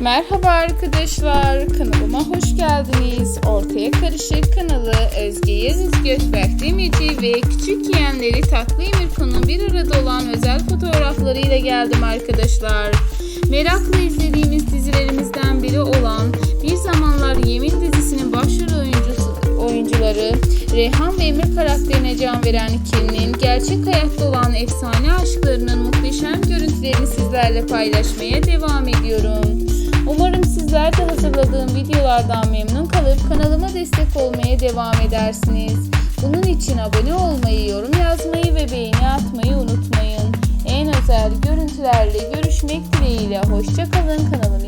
Merhaba arkadaşlar, kanalıma hoş geldiniz. Ortaya Karışık kanalı Özge Yıldız Gökberk Demirci ve küçük yeğenleri Tatlı Emirkan'ın bir arada olan özel fotoğraflarıyla geldim arkadaşlar. Merakla izlediğimiz dizilerimizden biri olan Bir Zamanlar Yemin dizisinin başrol oyuncusu, oyuncuları Reyhan ve Emir karakterine can veren ikilinin gerçek hayatta olan efsane aşklarının muhteşem görüntülerini sizlerle paylaşmaya devam ediyorum. Sizler hazırladığım videolardan memnun kalıp kanalıma destek olmaya devam edersiniz. Bunun için abone olmayı, yorum yazmayı ve beğeni atmayı unutmayın. En özel görüntülerle görüşmek dileğiyle. Hoşçakalın kanalım.